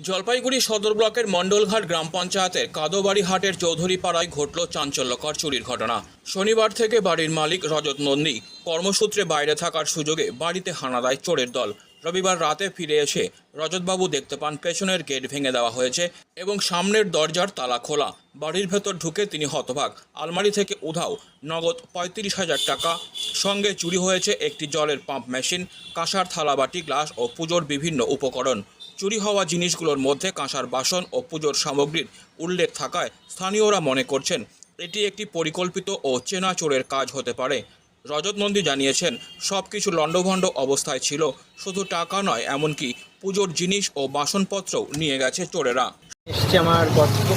জলপাইগুড়ি সদর ব্লকের মণ্ডলঘাট গ্রাম পঞ্চায়েতের কাদোবাড়ি হাটের চৌধুরী পাড়ায় ঘটল চাঞ্চল্যকর চুরির ঘটনা। শনিবার থেকে বাড়ির মালিক রজত নন্দী কর্মসূত্রে বাইরে থাকার সুযোগে বাড়িতে হানা দেয় চোরের দল। রবিবার রাতে ফিরে এসে রজতবাবু দেখতে পান পেছনের গেট ভেঙে দেওয়া হয়েছে এবং সামনের দরজার তালা খোলা। বাড়ির ভেতর ঢুকে তিনি হতভাগ। আলমারি থেকে উধাও, নগদ পঁয়ত্রিশ হাজার টাকা সঙ্গে চুরি হয়েছে একটি জলের পাম্প মেশিন, কাঁসার থালাবাটি, গ্লাস ও পুজোর বিভিন্ন উপকরণ। চুরি হওয়া জিনিসগুলোর মধ্যে কাঁসার বাসন ও পুজোর সামগ্রীর উল্লেখ থাকায় স্থানীয়রা মনে করছেন, এটি একটি পরিকল্পিত ও চেনা চোরের কাজ হতে পারে। রজত নন্দী জানিয়েছেন সব কিছু লণ্ডভণ্ড অবস্থায় ছিল, শুধু টাকা নয়, এমনকি পুজোর জিনিস ও বাসনপত্রও নিয়ে গেছে চোরেরা। এসছে আমার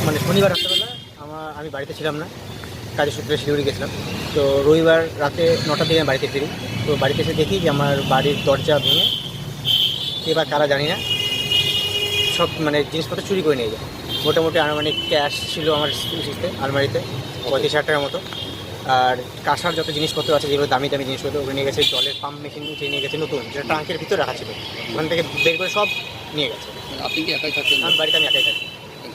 মানে শনিবার রাত্রেবেলা, আমার, আমি বাড়িতে ছিলাম না, কাজের সূত্রে শিলিগুড়ি গেছিলাম। তো রবিবার রাতে দিকে আমি বাড়িতে ফিরি। তো বাড়িতে এসে দেখি যে আমার বাড়ির দরজা ভেঙে, এবার কারা জানি না সব মানে জিনিসপত্র চুরি করে নিয়ে যায়। মোটামুটি আনুমানিক ক্যাশ ছিল আমার আলমারিতে পঁয়ত্রিশ হাজার টাকার মতো। আর কাঁসার যত জিনিসপত্র আছে যেগুলো দামি দামি জিনিসপত্র ওগুলো নিয়ে গেছে জলের পাম্প মেশিন উঠিয়ে নিয়ে গেছে নতুন যেটা ট্রাঙ্কের ভিতরে রাখা ছিল। ওখান থেকে বের করে সব নিয়ে গেছে। আপনি কি একাই থাকতেন? আমি বাড়িতে আমি একাই থাকি।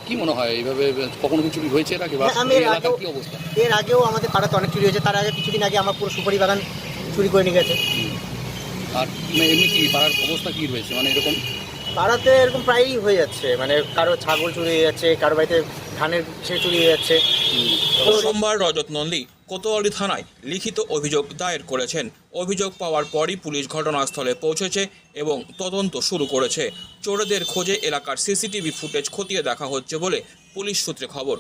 কি মনে হয় এইভাবে কখনো কি চুরি হয়েছে নাকি হ্যাঁ, কি অবস্থা? এর আগেও আমাদের পাড়াতে অনেক চুরি হয়েছে। তার আগে কিছুদিন আগে আমার পুরো সুপারি বাগান চুরি করে নিয়ে গেছে। আর মানে এমনি কি পাড়ার অবস্থা কি রয়েছে? মানে এরকম পাড়াতে এরকম প্রায়ই হয়ে যাচ্ছে। মানে কারও ছাগল চুরি হয়ে যাচ্ছে, কারও বাড়িতে ধানের সে চুরি হয়ে যাচ্ছে সোমবার রজত নন্দী কোতোয়ালি থানায় লিখিত অভিযোগ দায়ের করেছেন। অভিযোগ পাওয়ার পরই পুলিশ ঘটনাস্থলে পৌঁছেছে এবং তদন্ত শুরু করেছে। চোরদের খোঁজে এলাকার সিসিটিভি ফুটেজ খতিয়ে দেখা হচ্ছে বলে পুলিশ সূত্রে খবর।